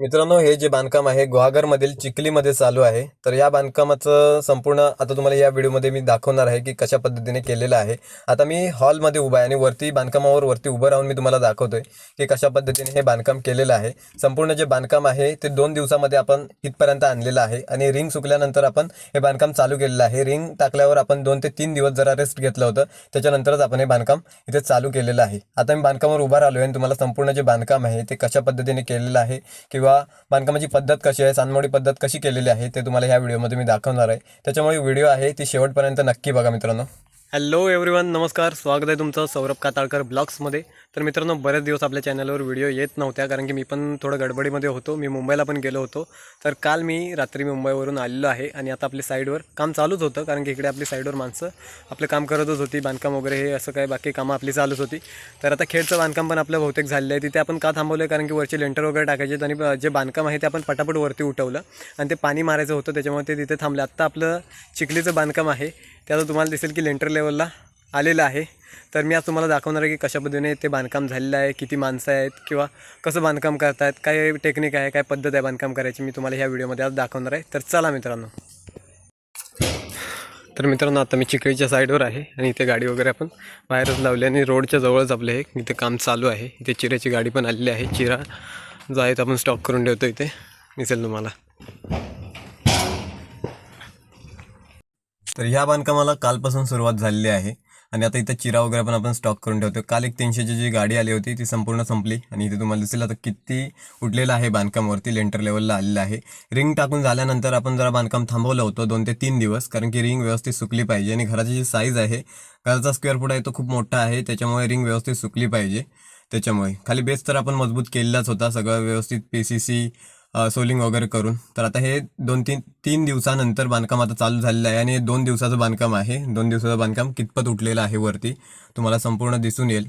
मित्रांनो हे जे बांधकाम आहे गुहागरमधील चिखलीमध्ये चालू आहे. तर या बांधकामाचं संपूर्ण आता तुम्हाला या व्हिडिओमध्ये मी दाखवणार आहे की कशा पद्धतीने केलेलं आहे. आता मी हॉलमध्ये उभा आहे आणि वरती बांधकामावर वरती उभं राहून मी तुम्हाला दाखवतोय की कशा पद्धतीने हे बांधकाम केलेलं आहे. संपूर्ण जे बांधकाम आहे ते दोन दिवसामध्ये आपण इथपर्यंत आणलेलं आहे आणि रिंग सुकल्यानंतर आपण हे बांधकाम चालू केलेलं आहे. रिंग टाकल्यावर आपण दोन ते तीन दिवस जरा रेस्ट घेतलं होतं. त्याच्यानंतरच आपण हे बांधकाम इथे चालू केलेलं आहे. आता मी बांधकामावर उभा राहिलो आणि तुम्हाला संपूर्ण जे बांधकाम आहे ते कशा पद्धतीने केलेलं आहे किंवा बांधकामाची पद्धत कशी आहे सानमोडी पद्धत कशी केलेली आहे ते तुम्हाला ह्या व्हिडिओमध्ये मी दाखवणार आहे. त्याच्यामुळे व्हिडिओ आहे ती शेवटपर्यंत नक्की बघा मित्रांनो. हॅलो एव्हरीवन नमस्कार. स्वागत आहे तुमचं सौरभ काताळकर ब्लॉग्समध्ये. तर मित्रांनो बरेच दिवस आपल्या चॅनलवर व्हिडिओ येत नव्हत्या कारण की मी पण थोडं गडबडीमध्ये होतो. मी मुंबईला पण गेलो होतो. तर काल मी रात्री मुंबईवरून आलेलो आहे आणि आता आपल्या साईडवर काम चालूच होतं कारण की इकडे आपली साईडवर माणसं आपलं काम करतच होती. बांधकाम वगैरे हे असं काय बाकी कामं आपली चालूच होती. तर आता खेडचं बांधकाम पण आपलं बहुतेक झालेलं आहे. तिथे आपण का थांबवलं आहे कारण की वरचे लेंटर वगैरे टाकायचे आणि जे बांधकाम आहे ते आपण पटापट वरती उठवलं आणि ते पाणी मारायचं होतं त्याच्यामुळे ते तिथे थांबलं. आत्ता आपलं चिखलीचं बांधकाम आहे. ते आता तुम्हाला दिसेल की लेंटर लेवलला आलेलं आहे. तर मी आज तुम्हाला दाखवणार आहे की कशा पद्धतीने ते बांधकाम झालेलं आहे किती माणसं आहेत किंवा कसं बांधकाम करतायत काय टेक्निक आहे काय पद्धत आहे बांधकाम करायची मी तुम्हाला ह्या व्हिडिओमध्ये आज दाखवणार आहे. तर चला मित्रांनो. तर मित्रांनो आता मी चिखळीच्या साईडवर आहे आणि इथे गाडी वगैरे आपण बाहेरच लावली आणि रोडच्या जवळच आपलं हे इथे काम चालू आहे. इथे चिऱ्याची गाडी पण आलेली आहे. चिरा जो आहे तो आपण स्टॉक करून ठेवतो इथे. दिसेल तुम्हाला. तर ह्या बांधकामाला कालपासून सुरुवात झालेली आहे. आणि आता इथं चिरा वगैरे पण आपण स्टॉक करून ठेवतो काल एक तीनशेची जी गाडी आली होती ती संपूर्ण संपली. आणि इथे तुम्हाला दिसेल आता किती उठलेलं आहे बांधकामावरती. लेंटर लेवलला आलेलं आहे. रिंग टाकून झाल्यानंतर आपण जरा बांधकाम थांबवलं होतं दोन ते तीन दिवस. कारण की रिंग व्यवस्थित सुकली पाहिजे. आणि घराची जी साईज आहे घराचा स्क्वेअर फूट आहे तो खूप मोठा आहे. त्याच्यामुळे रिंग व्यवस्थित सुकली पाहिजे. त्याच्यामुळे. खाली बेस तर आपण मजबूत केलेलाच होता. सगळं व्यवस्थित पी सी सी सोलिंग वगैरे करून. तर आता हे दोन तीन तीन दिवसानंतर बांधकाम आता चालू झालेलं आहे आणि हे दोन दिवसाचं बांधकाम आहे. दोन दिवसाचं बांधकाम कितपत उठलेलं आहे वरती तुम्हाला संपूर्ण दिसून येईल.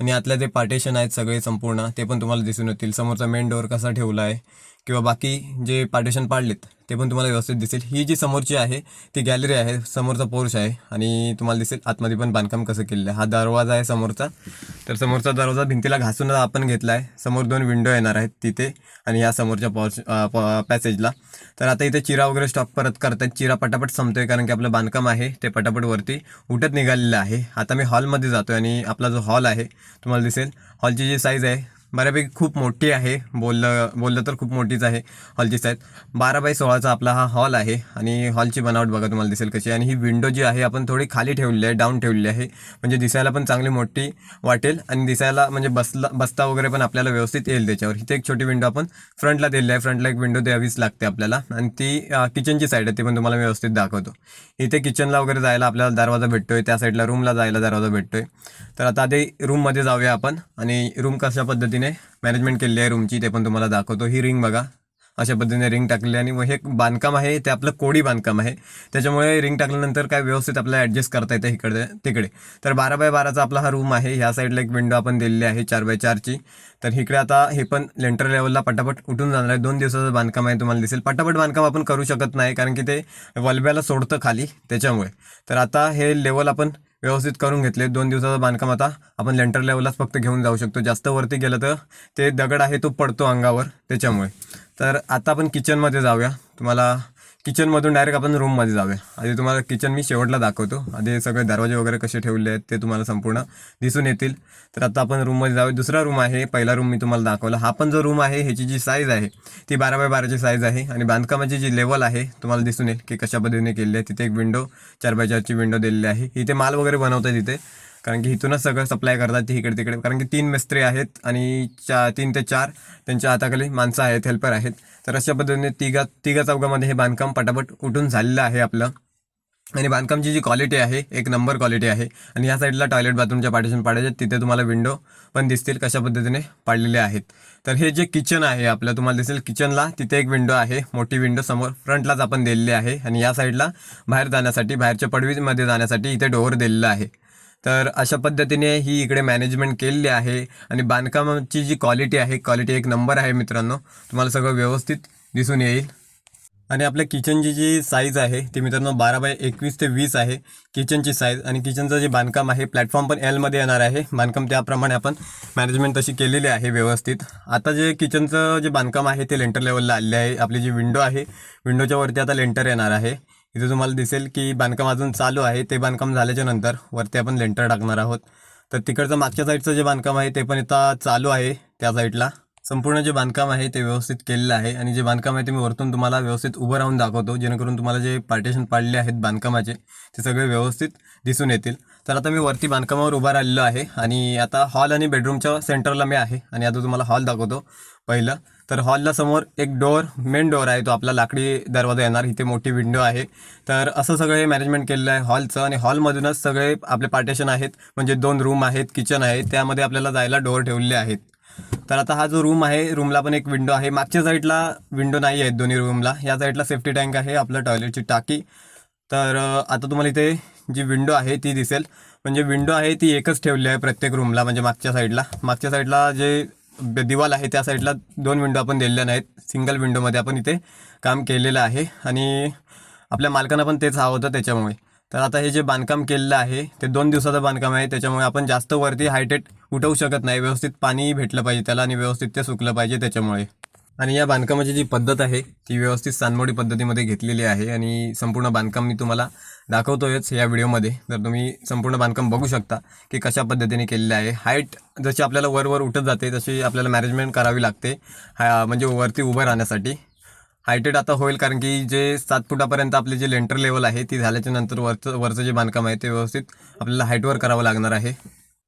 आणि आतल्या जे पार्टेशन आहेत सगळे संपूर्ण ते पण तुम्हाला दिसून येतील. समोरचा मेन डोअर कसा ठेवला आहे किंवा बाकी जे पार्टेशन पाडलेत ते पण तुम्हाला व्यवस्थित दिसेल. ही जी समोरची आहे ती गॅलरी आहे समोरचा पोर्च आहे आणि तुम्हाला दिसेल आतमध्ये पण बांधकाम कसं केलेलं आहे. हा दरवाजा आहे समोरचा. तर समोरचा दरवाजा भिंतीला घासून आपण घेतला आहे समोर दोन विंडो येणार आहेत तिथे आणि ह्या समोरच्या पॉर्च पॅसेजला तर आता इथे चिरा वगैरे स्टॉक परत करतायत. चिरा पटापट संपतोय कारण की आपलं बांधकाम आहे ते पटापट वरती उठत निघालेलं आहे. आता मी हॉलमध्ये जातो आणि आपला जो हॉल आहे तुम्हाला दिसेल. हॉलची जी साईज आहे बऱ्यापैकी खूप मोठी आहे. बोललं बोललं तर खूप मोठीच आहे हॉलची साईज बारा बाय सोळाचा आपला हा हॉल आहे आणि हॉलची बनावट बघा तुम्हाला दिसेल कशी आणि ही विंडो जी आहे आपण थोडी खाली ठेवलेली आहे डाऊन ठेवलेली आहे. म्हणजे दिसायला पण चांगली मोठी वाटेल आणि दिसायला म्हणजे बसला बसता वगैरे पण आपल्याला व्यवस्थित येईल त्याच्यावर. इथे एक छोटी विंडो आपण फ्रंटला दिलेली आहे. फ्रंटला एक विंडो द्यावीच लागते आपल्याला. आणि ती किचनची साईड आहे ती पण तुम्हाला व्यवस्थित दाखवतो. इथे किचनला वगैरे जायला आपल्याला दरवाजा भेटतोय. त्या साईडला रूमला जायला दरवाजा भेटतोय. तर आता आधी रूममध्ये जाऊया आपण. आणि रूम कशा पद्धतीने मॅनेजमेंट केलेली आहे रूमची ते पण तुम्हाला दाखवतो. ही रिंग बघा. अशा पद्धतीने रिंग टाकलेली आणि मग हे बांधकाम आहे. ते आपलं कोडी बांधकाम आहे. त्याच्यामुळे रिंग टाकल्यानंतर काय व्यवस्थित आपल्याला ॲडजस्ट करता येतं इकडे तिकडे. तर बारा बाय बाराचा आपला हा रूम आहे. ह्या साईडला एक विंडो आपण दिलेली आहे चार बाय चारची तर इकडे आता हे पण लेंटर लेवलला पटापट उठून जाणार आहे. दोन दिवसाचं बांधकाम आहे तुम्हाला दिसेल. पटापट बांधकाम आपण करू शकत नाही कारण की ते वलब्याला सोडतं खाली त्याच्यामुळे. तर आता हे लेवल आपण व्यवस्थित करून घेतले. दोन दिवसाचं बांधकाम आता आपण लेंटर लेवललाच फक्त घेऊन जाऊ शकतो. जास्त वरती गेलं तर ते दगड आहे तो पडतो अंगावर त्याच्यामुळे. तर आता आपण किचनमध्ये जाऊया. तुम्हाला किचनमधून डायरेक्ट आपण रूममध्ये जाऊया. आधी तुम्हाला किचन मी शेवटला दाखवतो. आधी सगळे दरवाजे वगैरे कसे ठेवले आहेत ते तुम्हाला संपूर्ण दिसून येतील. तर आता आपण रूममध्ये जाऊया. दुसरा रूम आहे पहिला रूम मी तुम्हाला दाखवला. हा पण जो रूम आहे ह्याची जी साईज आहे ती बारा बाय बाराची साईज आहे आणि बांधकामाची जी लेवल आहे तुम्हाला दिसून येईल की कशा पद्धतीने केलेली आहे. तिथे एक विंडो चार बाय चारची विंडो दिलेली आहे. इथे माल वगैरे बनवतात तिथे. कारण की इथूनच सगळं सप्लाय करतात ते इकडे तिकडे. कारण की तीन मिस्त्री आहेत आणि चा तीन ते चार त्यांच्या हाताखाली माणसं आहेत हेल्पर आहेत. तर अशा पद्धतीने तिघा तिघा चौघामध्ये हे बांधकाम पटापट उठून झालेलं आहे आपलं. आणि बांधकामची जी क्वालिटी आहे एक नंबर क्वालिटी आहे. आणि या साईडला टॉयलेट बाथरूमच्या पार्टिशन पाडायचे तिथे तुम्हाला विंडो पण दिसतील कशा पद्धतीने पाडलेले आहेत. तर हे जे किचन आहे आपलं तुम्हाला दिसेल किचनला तिथे एक विंडो आहे मोठी विंडो समोर फ्रंटलाच आपण दिलेली आहे. आणि या साईडला बाहेर जाण्यासाठी बाहेरच्या पडवीमध्ये जाण्यासाठी इथे डोअर दिलेलं आहे. तर अशा पद्धतीने ही इकडे मॅनेजमेंट केलेली आहे आणि बांधकामाची जी क्वालिटी आहे क्वालिटी एक नंबर आहे मित्रांनो तुम्हाला सगळं व्यवस्थित दिसून येईल. आणि आपल्या किचनची जी साईज आहे ती मित्रांनो बारा बाय एकवीस ते वीस आहे. किचनची साईज आणि किचनचं जे बांधकाम आहे प्लॅटफॉर्म पण एलमध्ये येणार आहे. बांधकाम त्याप्रमाणे आपण मॅनेजमेंट तशी केलेली आहे व्यवस्थित. आता जे किचनचं जे बांधकाम आहे ते लेंटर लेवलला आलेले आहे. आपली जी विंडो आहे विंडोच्या वरती आता लेंटर येणार आहे. इथे तुम्हाला दिसेल की बांधकाम अजून चालू आहे. ते बांधकाम झाल्याच्यानंतर वरती आपण लेंटर टाकणार आहोत. तर तिकडचं मागच्या साईडचं जे बांधकाम आहे ते पण आता चालू आहे त्या साईडला. संपूर्ण जे बांधकाम आहे ते व्यवस्थित केलेलं आहे. आणि जे बांधकाम आहे ते मी वरतून तुम्हाला व्यवस्थित उभं राहून दाखवतो. जेणेकरून तुम्हाला जे पार्टेशन पाडले आहेत बांधकामाचे ते सगळे व्यवस्थित दिसून येतील. तर आता मी वरती बांधकामावर उभा राहिलेलो आहे. आणि आता हॉल आणि बेडरूमच्या सेंटरला मी आहे. आणि आता तुम्हाला हॉल दाखवतो पहिलं. तर हॉलला समोर एक डोअर मेन डोअर आहे तो आपला लाकडी दरवाजा येणार. इथे मोठी विंडो आहे. तर असं सगळं हे मॅनेजमेंट केलेलं आहे हॉलचं आणि हॉलमधूनच सगळे आपले पार्टेशन आहेत. म्हणजे दोन रूम आहेत किचन आहे. त्यामध्ये आपल्याला जायला डोअर ठेवलेले आहेत. तर आता हा जो रूम आहे रूमला पण एक विंडो आहे. मागच्या साईडला विंडो नाही आहेत दोन्ही रूमला या साईडला सेफ्टी टँक आहे आपलं टॉयलेटची टाकी. तर आता तुम्हाला इथे जी विंडो आहे ती दिसेल. म्हणजे विंडो आहे ती एकच ठेवली आहे प्रत्येक रूमला म्हणजे मागच्या साईडला मागच्या साईडला जे दिवाल आहे त्या साईडला दोन विंडो आपण दिलेल्या नाहीत. सिंगल विंडोमध्ये आपण इथे काम केलेलं आहे. आणि आपल्या मालकांना पण तेच हवं होतं त्याच्यामुळे. तर आता हे जे बांधकाम केलेलं आहे ते दोन दिवसाचं बांधकाम आहे. त्याच्यामुळे आपण जास्त वरती हायटेट उठवू शकत नाही. व्यवस्थित पाणी भेटलं पाहिजे त्याला आणि व्यवस्थित ते सुकलं पाहिजे त्याच्यामुळे. आणि या बांधकामाची जी पद्धत आहे ती व्यवस्थित सानमोडी पद्धतीमध्ये घेतलेली आहे. आणि संपूर्ण बांधकाम मी तुम्हाला दाखवतोयच या व्हिडिओमध्ये. तर तुम्ही संपूर्ण बांधकाम बघू शकता की कशा पद्धतीने केलेलं आहे. हाईट जशी आपल्याला वरवर उठत जाते तशी आपल्याला मॅनेजमेंट करावी लागते. हा म्हणजे वरती उभं राहण्यासाठी. हायटेड आता होईल कारण की जे सात फुटापर्यंत आपले जे लेंटर लेवल आहे ती झाल्याच्यानंतर वरचं वरचं जे बांधकाम आहे ते व्यवस्थित आपल्याला हाईटवर करावं लागणार आहे.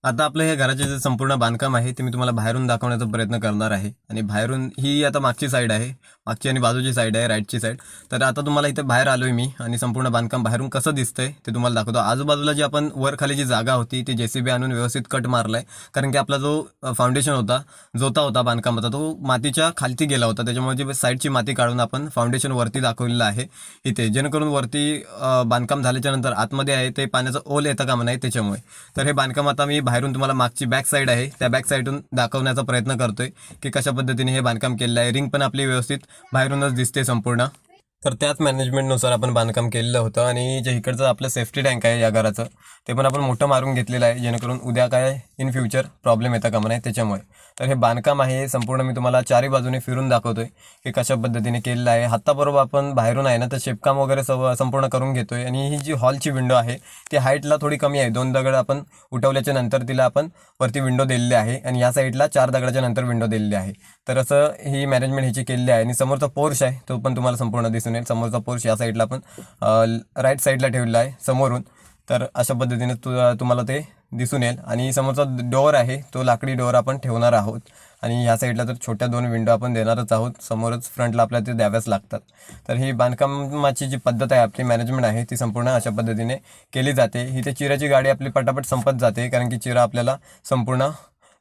आता आपलं हे घराचे जे संपूर्ण बांधकाम आहे ते मी तुम्हाला बाहेरून दाखवण्याचा प्रयत्न करणार आहे. आणि बाहेरून ही आता मागची साईड आहे. मागची आणि बाजूची साईड आहे राईटची साईड तर आता तुम्हाला इथे बाहेर आलो आहे मी आणि संपूर्ण बांधकाम बाहेरून कसं दिसतंय ते तुम्हाला दाखवतो. आजूबाजूला जी आपण वर खाली जी जागा होती ती जेसीबी आणून व्यवस्थित कट मारला आहे कारण की आपला जो फाउंडेशन होता जोता होता बांधकामाचा तो मातीच्या खालती गेला होता. त्याच्यामुळे जी साईडची माती काढून आपण फाउंडेशन वरती दाखवलेलं आहे इथे. जेणेकरून वरती बांधकाम झाल्याच्यानंतर आतमध्ये आहे ते पाण्याचं ओल येतं का नाही त्याच्यामुळे. तर हे बांधकाम आता मी बाहेरून तुम्हाला मागची बॅक साईड आहे त्या बॅक साईडून दाखवण्याचा प्रयत्न करतोय की कशा पद्धतीने हे बांधकाम केलेलं आहे. रिंग पण आपली व्यवस्थित बाहेरूनच दिसते संपूर्ण. तर त्याच मॅनेजमेंटनुसार आपण बांधकाम केलेलं होतं आणि जे इकडचं आपलं सेफ्टी टँक आहे या घराचं ते पण आपण मोठं मारून घेतलेलं आहे जेणेकरून उद्या काय इन फ्युचर प्रॉब्लेम येता कामा नाही त्याच्यामुळे. तर हे बांधकाम आहे संपूर्ण मी तुम्हाला चारही बाजूने फिरून दाखवतो आहे की कशा पद्धतीने केलेलं आहे. हाताबरोबर आपण बाहेरून आहे ना तर शेपकाम वगैरे सव संपूर्ण करून घेतो आहे आणि ही जी हॉलची विंडो आहे ती हाईटला थोडी कमी आहे. दोन दगड आपण उठवल्याच्या नंतर तिला आपण वरती विंडो दिलेली आहे आणि या साईडला चार दगडाच्या नंतर विंडो दिलेली आहे. तर असं ही मॅनेजमेंट ह्याची केलेली आहे आणि समोरचा पोर्श आहे तो पण तुम्हाला संपूर्ण दिसून येईल समोरचा पोर्श या साईडला आपण राईट साईडला ठेवलेला आहे समोरून. तर अशा पद्धतीने तु तुम्हाला ते दिसून येईल. आणि समोरचा डोअर आहे तो लाकडी डोअर आपण ठेवणार आहोत. आणि ह्या साईडला तर छोट्या दोन विंडो आपण देणारच आहोत. समोरच फ्रंटला आपल्याला ते द्याव्याच लागतात. तर ही बांधकामाची जी पद्धत आहे आपली मॅनेजमेंट आहे ती संपूर्ण अशा पद्धतीने केली जाते. ही ते चिराची गाडी आपली पटापट संपत जाते कारण की चिरा आपल्याला संपूर्ण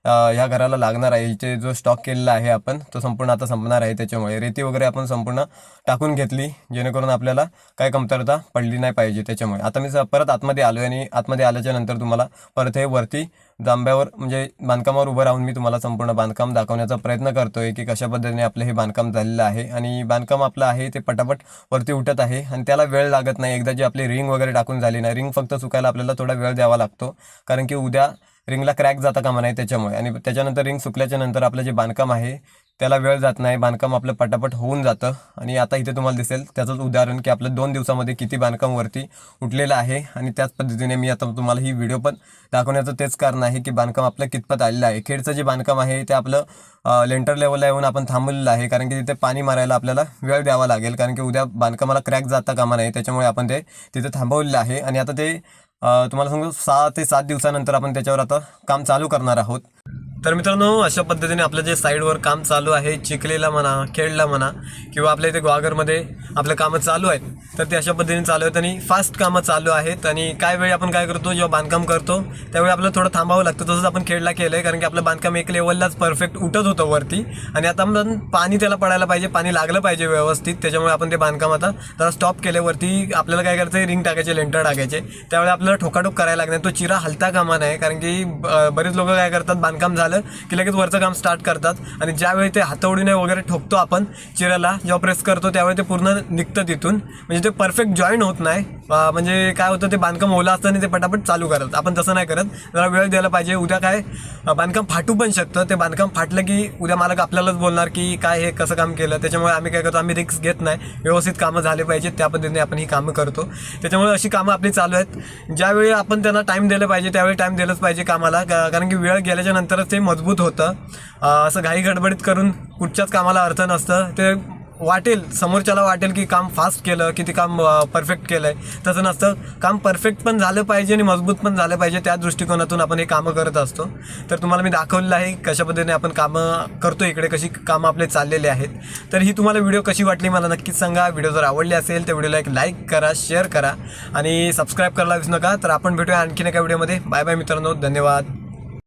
ह्या घराला लागणार आहे. इथे जो स्टॉक केलेला आहे आपण तो संपूर्ण आता संपणार आहे त्याच्यामुळे. रेती वगैरे आपण संपूर्ण टाकून घेतली जेणेकरून आपल्याला काय कमतरता पडली नाही पाहिजे त्याच्यामुळे. आता मी स- परत आतमध्ये आलो आणि आतमध्ये आल्याच्यानंतर तुम्हाला परत हे वरती जांब्यावर म्हणजे बांधकामावर उभं राहून मी तुम्हाला संपूर्ण बांधकाम दाखवण्याचा प्रयत्न करतोय की कशा पद्धतीने आपलं हे बांधकाम झालेलं आहे. आणि बांधकाम आपलं आहे ते पटापट वरती उठत आहे आणि त्याला वेळ लागत नाही. एकदा जी आपली रिंग वगैरे टाकून झाली नाही रिंग फक्त सुकायला आपल्याला थोडा वेळ द्यावा लागतो. कारण की उद्या रिंगला क्रॅक जाता कामा नाही त्याच्यामुळे. आणि त्याच्यानंतर रिंग सुकल्याच्या नंतर आपलं जे बांधकाम आहे त्याला वेळ जात नाही. बांधकाम आपलं पटापट होऊन जातं. आणि आता इथे तुम्हाला दिसेल त्याचंच उदाहरण की आपलं दोन दिवसामध्ये किती बांधकामवरती उठलेलं आहे. आणि त्याच पद्धतीने मी आता तुम्हाला ही व्हिडिओ पण दाखवण्याचं तेच कारण आहे की बांधकाम आपलं कितपत आलेलं आहे. खेडचं जे बांधकाम आहे ते आपलं लेंटर लेवलला येऊन आपण थांबलेलं आहे. कारण की तिथे पाणी मारायला आपल्याला वेळ द्यावा लागेल. कारण की उद्या बांधकामाला क्रॅक जाता कामा नाही. त्याच्यामुळे आपण ते तिथे थांबवलेलं आहे. आणि आता ते तुम्हाला सांगतो सहा ते सात दिवसानंतर आपण त्याच्यावर आता काम चालू करणार आहोत. तर मित्रांनो अशा पद्धतीने आपलं जे साईडवर काम चालू आहे चिखलेला म्हणा खेळला म्हणा किंवा आपल्या इथे ग्वागरमध्ये आपलं कामं चालू आहेत तर ते अशा पद्धतीने चालू आहेत आणि फास्ट कामं चालू आहेत. आणि काय वेळी आपण काय करतो जेव्हा बांधकाम करतो त्यावेळी आपल्याला थोडं थांबावं लागतं. तसंच आपण खेळला केलं आहे कारण की आपलं बांधकाम एक लेवललाच परफेक्ट उठत होतं वरती. आणि आता आपण पाणी त्याला पडायला पाहिजे पाणी लागलं पाहिजे व्यवस्थित. त्याच्यामुळे आपण ते बांधकाम आता जरा स्टॉप केल्यावरती आपल्याला काय करायचं रिंग टाकायचे लेंटर टाकायचे. त्यावेळी आपल्याला ठोकाठोक करायला लागणार. तो चिरा हलता कामा नाही कारण की बरेच लोक काय करतात बांधकाम झालं झालं की लगेच वरचं काम स्टार्ट करतात. आणि ज्यावेळी ते हातवडीने वगैरे ठोकतो आपण चिराला जेव्हा प्रेस करतो त्यावेळी ते पूर्ण निघतं तिथून म्हणजे ते परफेक्ट जॉईन होत नाही. म्हणजे काय होतं ते बांधकाम ओलं असतं आणि ते पटापट चालू करत आपण तसं नाही करत. जरा वेळ द्यायला पाहिजे. उद्या काय बांधकाम फाटू पण शकतं. ते बांधकाम फाटलं की उद्या मालक आपल्यालाच बोलणार की काय हे कसं काम केलं. त्याच्यामुळे आम्ही काय करतो आम्ही रिक्स घेत नाही. व्यवस्थित कामं झाले पाहिजेत त्या पद्धतीने आपण ही कामं करतो. त्याच्यामुळे अशी कामं आपली चालू आहेत. ज्यावेळी आपण त्यांना टाईम दिलं पाहिजे त्यावेळी टाईम दिलंच पाहिजे कामाला. कारण की वेळ गेल्याच्या नंतरच ते मजबूत होतं. असं घाई गडबडीत करून कुठच्याच कामाला अर्थ नसतं. ते वाटेल समोरच्याला वाटेल की काम फास्ट केलं की ते काम परफेक्ट केलं आहे तसं नसतं. काम परफेक्ट पण झालं पाहिजे आणि मजबूत पण झालं पाहिजे त्या दृष्टिकोनातून आपण हे कामं करत असतो. तर तुम्हाला मी दाखवलेलं आहे कशा पद्धतीने आपण कामं करतो इकडे कशी कामं आपले चाललेले आहेत. तर ही तुम्हाला व्हिडिओ कशी वाटली मला नक्कीच सांगा. व्हिडिओ जर आवडली असेल तर व्हिडिओला एक लाईक करा शेअर करा आणि सबस्क्राईब करायला विसरू नका. तर आपण भेटूया आणखीन एका व्हिडिओमध्ये. बाय बाय मित्रांनो. धन्यवाद.